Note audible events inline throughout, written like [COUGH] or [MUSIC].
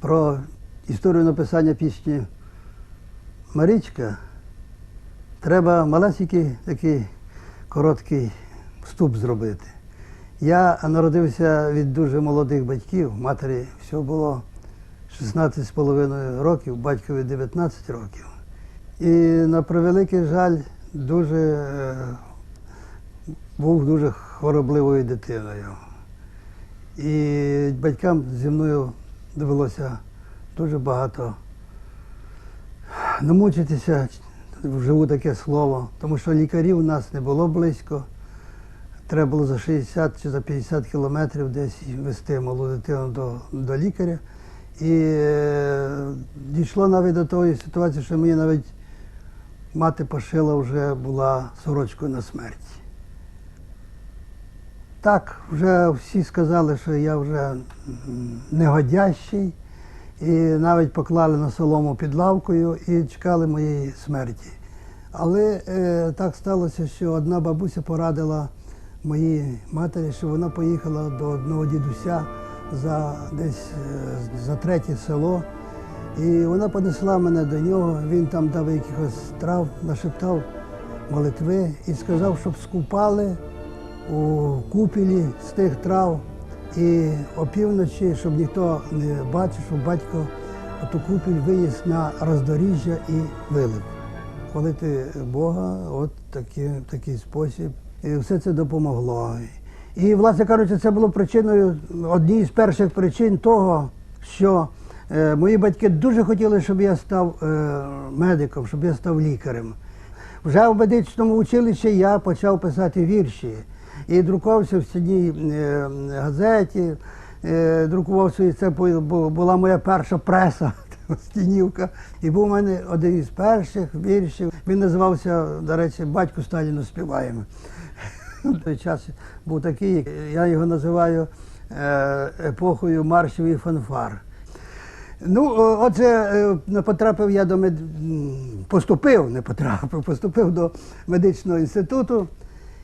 Про історію написання пісні Марічка треба малесенький такий короткий вступ зробити. Я народився від дуже молодих батьків. Матері всього було 16,5 років, батькові 19 років. І на превеликий жаль, дуже е, був дуже хворобливою дитиною. І батькам зі мною довелося дуже багато намучитися, вживу таке слово, тому що лікарів у нас не було близько. Треба було за 60 чи за 50 кілометрів десь вести малу дитину до, до лікаря. І е, дійшло навіть до тої ситуації, що мені навіть мати пошила вже була сорочкою на смерті. Так, вже всі сказали, що я вже негодящий, і навіть поклали на солому під лавкою і чекали моєї смерті. Але е, так сталося, що одна бабуся порадила моїй матері, що вона поїхала до одного дідуся за десь е, за третє село. І вона понесла мене до нього, він там дав якихось трав, нашептав молитви і сказав, щоб скупали у купілі з тих трав і опівночі, щоб ніхто не бачив, щоб батько оту купіль виніс на роздоріжжя і вилив. Хвалити Бога, от такий, такий спосіб. І все це допомогло. І, власне кажучи, це було причиною, однією з перших причин того, що мої батьки дуже хотіли, щоб я став е, медиком, щоб я став лікарем. Вже в медичному училищі я почав писати вірші і друкувався в цій е, газеті, е, друкувався, і це бу- бу- була моя перша преса. [LAUGHS] Стінівка. І був у мене один із перших віршів. Він називався, до речі, Батько Сталіну співаємо. [LAUGHS] Той час був такий, я його називаю е, епохою маршів і фанфар. Ну, отже, е, потрапив я до мед... поступив, не потрапив, [LAUGHS] поступив до медичного інституту.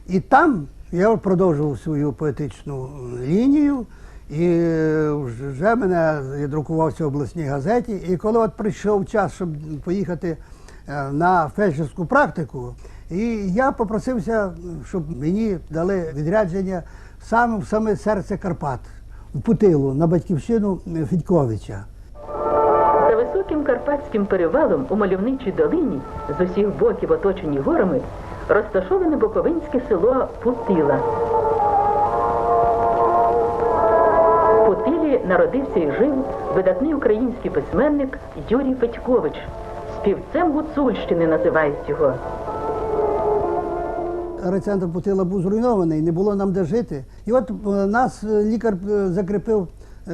І там я продовжував свою поетичну лінію. І е, вже мене я друкувався в обласній газеті. І коли от прийшов час, щоб поїхати е, на фельдшерську практику, і я попросився, щоб мені дали відрядження саме в саме серце Карпат, в Путилу, на батьківщину Федьковича. Високим карпатським перевалом у мальовничій долині, з усіх боків оточені горами, розташоване Буковинське село Путила. В Путилі народився і жив видатний український письменник Юрій Петькович. Співцем Гуцульщини називають його. райцентр Путила був зруйнований, не було нам де жити. І от е, нас е, лікар е, закріпив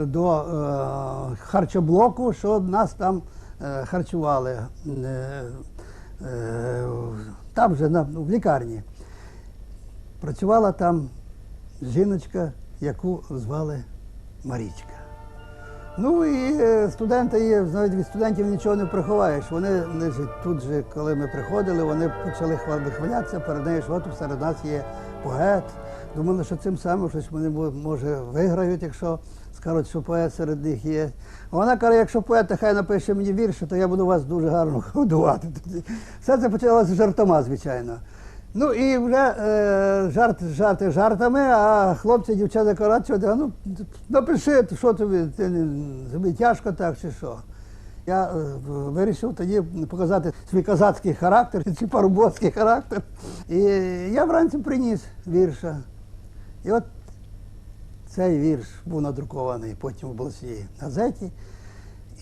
до е, харчоблоку, що нас там е, харчували. Е, там же, на, в лікарні. Працювала там жіночка, яку звали Марічка. Ну і е, студенти є, навіть від студентів нічого не приховаєш. Вони тут же, коли ми приходили, вони почали хва- вихвалятися перед нею, що от серед нас є поет. Думали, що цим самим щось вони може виграють, якщо скажуть, що поет серед них є. Вона каже, якщо поет, то хай напише мені вірші, то я буду вас дуже гарно [LAUGHS] годувати. Все це почалося жартома, звичайно. Ну і вже е, жарт, жарти жартами, а хлопці, дівчата кажуть, що ну напиши, що тобі, ти, тобі тяжко так чи що. Я е, вирішив тоді показати свій козацький характер, чи парубоцький характер. І я вранці приніс вірша. І от цей вірш був надрукований потім в обласній газеті.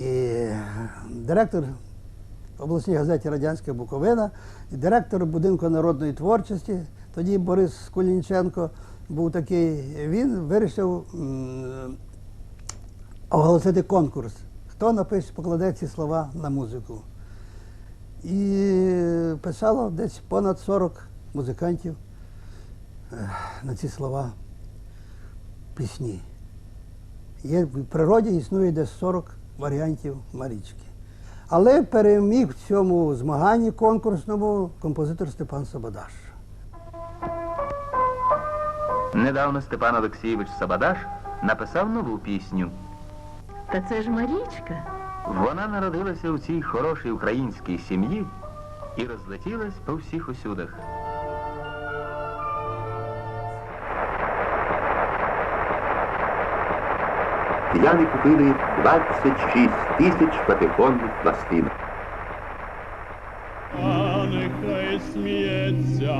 І директор обласній газеті Радянська Буковина, директор будинку народної творчості, тоді Борис Кулінченко був такий, він вирішив оголосити конкурс. Хто напише, покладе ці слова на музику. І писало десь понад 40 музикантів е, на ці слова пісні. Є, в природі існує десь 40 варіантів Марічки. Але переміг в цьому змаганні конкурсному композитор Степан Сабадаш. Недавно Степан Олексійович Сабадаш написав нову пісню. Та це ж Марічка. Вона народилася у цій хорошій українській сім'ї і розлетілась по всіх усюдах. Кияни купили 26 тисяч патефонних пластинок. А нехай сміється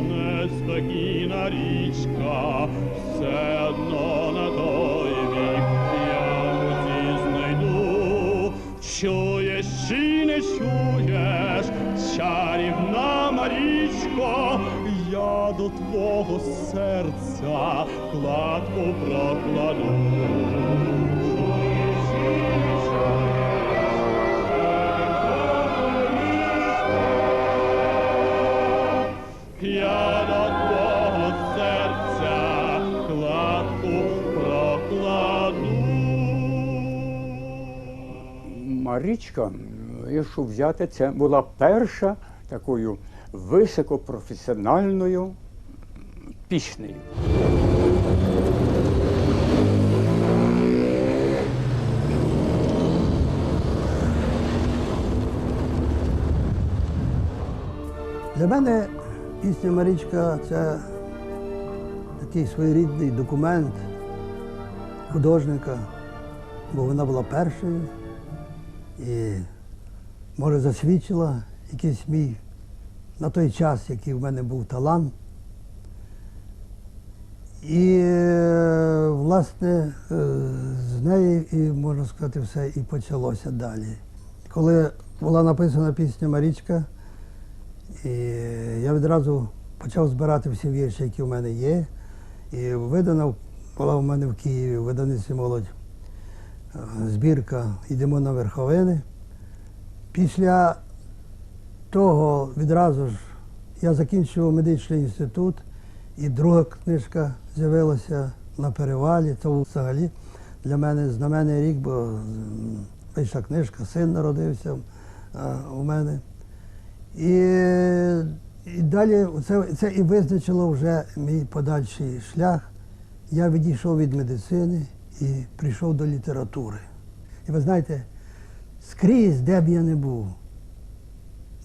неспокійна річка, все одно на той бік я путі знайду. Чуєш чи не чуєш, чарівна Марічко, я до твого серця кладку прокладу. Марічка, якщо взяти, це була перша такою високопрофесіональною піснею. Для мене пісня Марічка це такий своєрідний документ художника, бо вона була першою і, може, засвідчила якийсь мій на той час, який в мене був талант. І, власне, е, з неї, і, можна сказати, все і почалося далі. Коли була написана пісня Марічка, і я відразу почав збирати всі вірші, які в мене є. І видана була в мене в Києві, в видавництві молодь збірка Йдемо на верховини. Після того відразу ж я закінчував медичний інститут, і друга книжка з'явилася на перевалі. Це взагалі для мене знаменний рік, бо вийшла книжка, син народився у мене. І, і далі це, це і визначило вже мій подальший шлях. Я відійшов від медицини і прийшов до літератури. І ви знаєте, скрізь, де б я не був,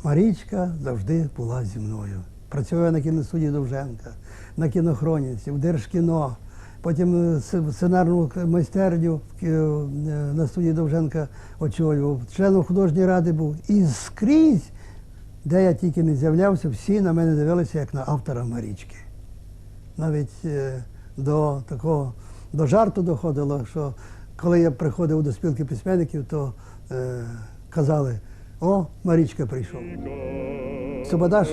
Марічка завжди була зі мною. Працювала на кіностудії Довженка, на кінохроніці, в Держкіно. Потім е, сценарну майстерню е, на студії Довженка очолював. Членом художньої ради був. І скрізь, де я тільки не з'являвся, всі на мене дивилися як на автора Марічки. Навіть е, до такого до жарту доходило, що коли я приходив до спілки письменників, то е, казали: о, Марічка прийшов. Собадаш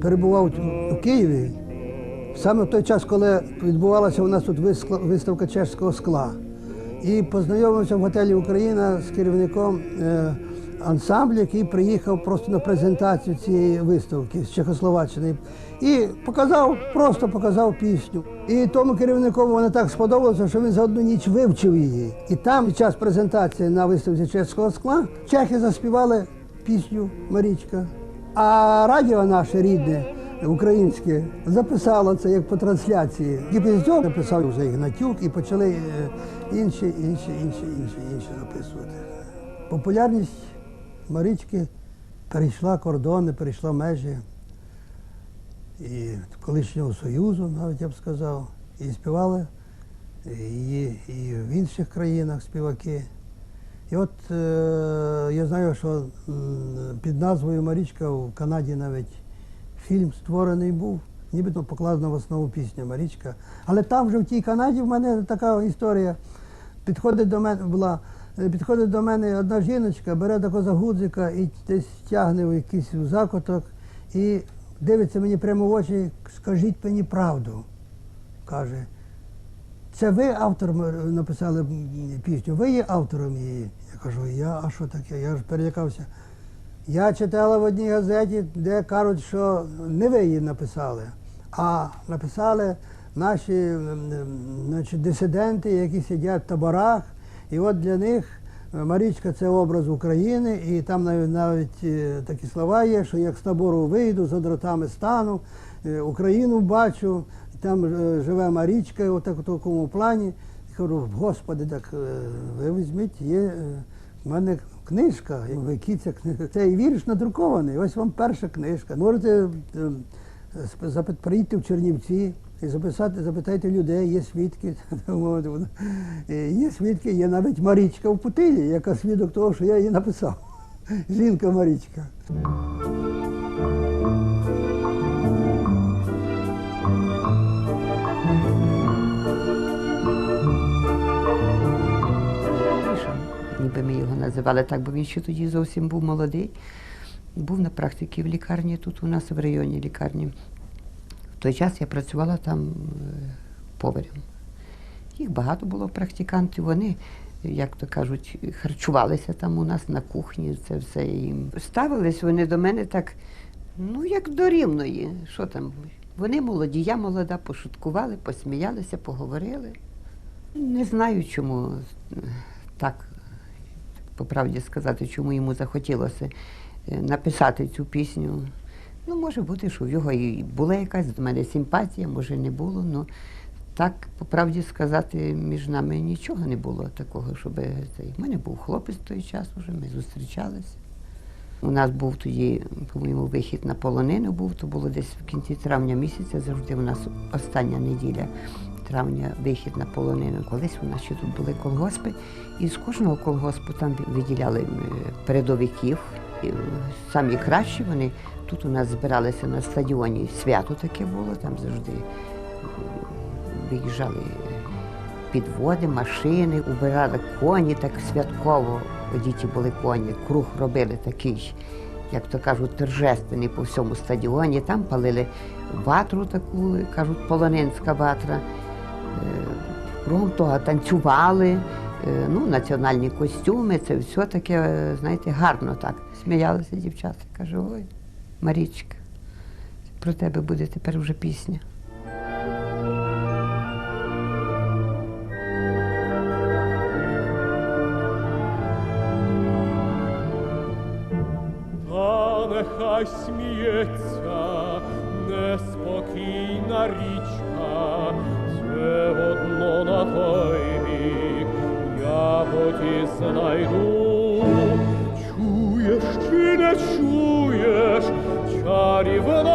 перебував у Києві саме в той час, коли відбувалася у нас тут виставка чеського скла. І познайомився в готелі Україна з керівником е, ансамблю, який приїхав просто на презентацію цієї виставки з Чехословаччини. І показав, просто показав пісню. І тому керівнику вона так сподобалося, що він за одну ніч вивчив її. І там, під час презентації на виставці чеського скла, чехи заспівали пісню Марічка. А радіо наше рідне, українське, записало це як по трансляції. І після цього написав вже Ігнатюк і почали е, інші, інші, інші, інші, інші записувати. Популярність Марічки перейшла кордони, перейшла межі і колишнього Союзу, навіть я б сказав, і співали її і в інших країнах співаки. І от е, я знаю, що під назвою Марічка в Канаді навіть фільм створений був, нібито покладена в основу пісня Марічка. Але там вже в тій Канаді в мене така історія. Підходить до мене була. Підходить до мене одна жіночка, бере такого за гудзика і десь тягне в якийсь закуток і дивиться мені прямо в очі, скажіть мені правду. Каже, це ви автор написали пісню, ви є автором її. Я кажу, я, а що таке? Я ж перелякався. Я читала в одній газеті, де кажуть, що не ви її написали, а написали наші значить, дисиденти, які сидять в таборах. І от для них е, Марічка це образ України, і там навіть, навіть е, такі слова є, що як з табору вийду, за дротами стану, е, Україну бачу, там живе Марічка, у такому плані. Я кажу, господи, так ви візьміть, є в мене книжка, і ви кіця книжка. Цей вірш надрукований, ось вам перша книжка. Можете приїдьте в Чернівці і записати, запитайте людей, є свідки. [LAUGHS] Є свідки, є навіть Марічка в Путилі, яка свідок того, що я її написав. [LAUGHS] Жінка Марічка. Ніби ми його називали так, бо він ще тоді зовсім був молодий. Був на практиці в лікарні тут у нас в районі лікарні. Той час я працювала там е, поварем. Їх багато було практикантів. Вони, як то кажуть, харчувалися там у нас на кухні. Це все їм. Ставились вони до мене так, ну як до рівної. Що там? Вони молоді, я молода, пошуткували, посміялися, поговорили. Не знаю, чому е, так, по правді сказати, чому йому захотілося е, написати цю пісню. Ну, може бути, що в його і була якась до мене симпатія, може не було. Ну так, по правді сказати, між нами нічого не було такого, щоб цей. У мене був хлопець в той час вже, ми зустрічалися. У нас був тоді, по-моєму, вихід на полонину був, то було десь в кінці травня місяця, завжди у нас остання неділя травня вихід на полонину. Колись у нас ще тут були колгоспи, і з кожного колгоспу там виділяли е, передовиків. І, Самі кращі вони тут у нас збиралися на стадіоні. Свято таке було, там завжди виїжджали підводи, машини, убирали коні так святково. Одіті були коні, круг робили такий, як то кажуть, торжественний по всьому стадіоні. Там палили ватру таку, кажуть, полонинська ватра. Е, Кругом того танцювали, е, ну, національні костюми, це все таке, е, знаєте, гарно так. Сміялися дівчата. Каже, ой, Марічка, про тебе буде тепер вже пісня. Та нехай сміється неспокійна річка, все одно на той бік я поті знайду. Чуєш чи не чуєш, Marivana.